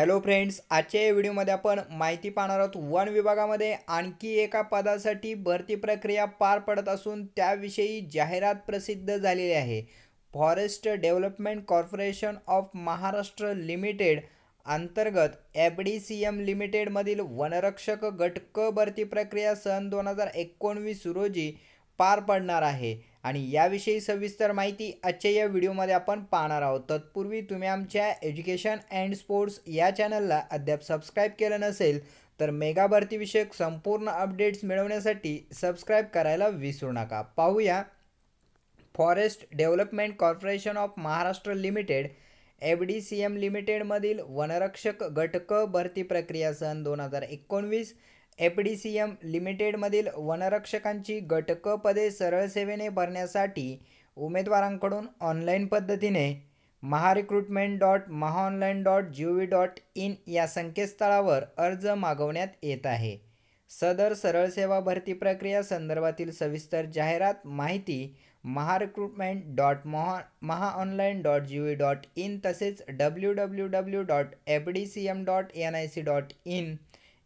Hello friends आजच्या या व्हिडिओमध्ये आपण माहिती पाहणार आहोत वन विभागामध्ये आणखी एका पदासाठी भरती प्रक्रिया पार पडत असून त्याविषयी जाहिरात प्रसिद्ध झालेली आहे. Forest development corporation of Maharashtra limited अंतर्गत एफ डी सी एम लिमिटेडमधील वनरक्षक गटक भरती प्रक्रिया सन दोन हजार एकोणवीस रोजी पार पडणार आहे. आणि याविषयी सविस्तर माहिती आजच्या या व्हिडिओमध्ये आपण पाहणार आहोत. तत्पूर्वी तुम्ही आमच्या एज्युकेशन अँड स्पोर्ट्स या चॅनलला अद्याप सबस्क्राईब केलं नसेल तर मेगा भरतीविषयक संपूर्ण अपडेट्स मिळवण्यासाठी सबस्क्राईब करायला विसरू नका. पाहूया. Forest development corporation of Maharashtra limited F D C M लिमिटेडमधील वनरक्षक गटक भरती प्रक्रिया सन दोन हजार एकोणवीस एफ डी सी एम लिमिटेडमधील वनरक्षकांची गटक पदे सरळ सेवेने भरण्यासाठी उमेदवारांकडून ऑनलाईन पद्धतीने Maharecruitment dot Mahaonline dot G V dot in या संकेतस्थळावर अर्ज मागवण्यात येत आहे. सदर सरळ सेवा भरती प्रक्रिया संदर्भातील सविस्तर जाहिरात माहिती Maharecruitment dot Maha Mahaonline dot G V dot in तसेच W W W dot F D C M dot N I C dot in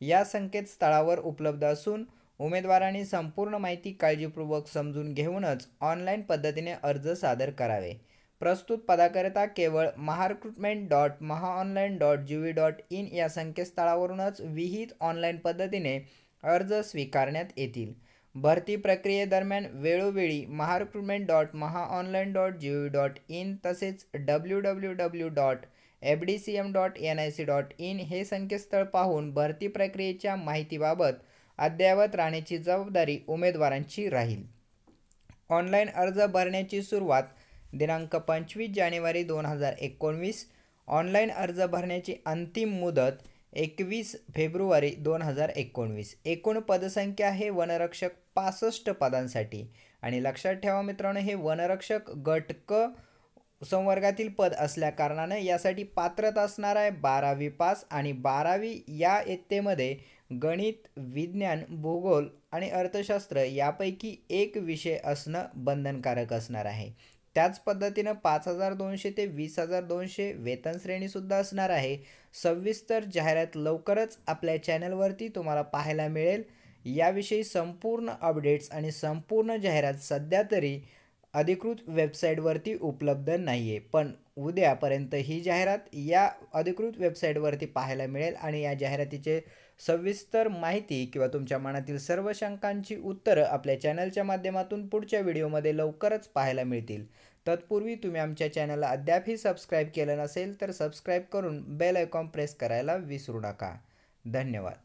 या संकेतस्थळावर उपलब्ध असून उमेदवारांनी संपूर्ण माहिती काळजीपूर्वक समजून घेऊनच ऑनलाईन पद्धतीने अर्ज सादर करावे. प्रस्तुत पदाकरिता केवळ Maharecruitment dot Mahaonline dot G V dot in या संकेतस्थळावरूनच विहित ऑनलाईन पद्धतीने अर्ज स्वीकारण्यात येतील. भरती प्रक्रियेदरम्यान वेळोवेळी Maharecruitment dot Mahaonline dot G V dot in तसेच W W W dot F D C M dot N I C dot in हे संकेतस्थळ पाहून भरती प्रक्रियेच्या माहितीबाबत अद्ययावत राहण्याची जबाबदारी उमेदवारांची राहील. ऑनलाईन अर्ज भरण्याची सुरुवात दिनांक पंचवीस जानेवारी दोन हजार एकोणवीस ऑनलाईन अर्ज भरण्याची अंतिम मुदत एकवीस फेब्रुवारी दोन हजार एकोणवीस. एकूण पदसंख्या हे वनरक्षक पासष्ट पदांसाठी. आणि लक्षात ठेवा मित्रांनो हे वनरक्षक गटक संवर्गातील पद असल्याकारणानं यासाठी पात्रता असणार आहे बारावी पास आणि बारावी या इयत्तेमध्ये गणित विज्ञान भूगोल आणि अर्थशास्त्र यापैकी एक विषय असणं बंधनकारक असणार आहे. त्याच पद्धतीनं पाच हजार दोनशे ते वीस हजार दोनशे वेतन श्रेणीसुद्धा असणार आहे. सविस्तर जाहिरात लवकरच आपल्या चॅनलवरती तुम्हाला पाहायला मिळेल. याविषयी संपूर्ण अपडेट्स आणि संपूर्ण जाहिरात सध्या तरी अधिकृत वेबसाईटवरती उपलब्ध नाही आहे पण उद्यापर्यंत ही जाहिरात या अधिकृत वेबसाईटवरती पाहायला मिळेल आणि या जाहिरातीचे सविस्तर माहिती किंवा तुमच्या मनातील सर्व शंकांची उत्तरं आपल्या चॅनलच्या माध्यमातून पुढच्या व्हिडिओमध्ये लवकरच पाहायला मिळतील. तत्पूर्वी तुम्ही आमच्या चॅनलला अद्यापही सबस्क्राईब केलं नसेल तर सबस्क्राईब करून बेल आयकॉन प्रेस करायला विसरू नका. धन्यवाद.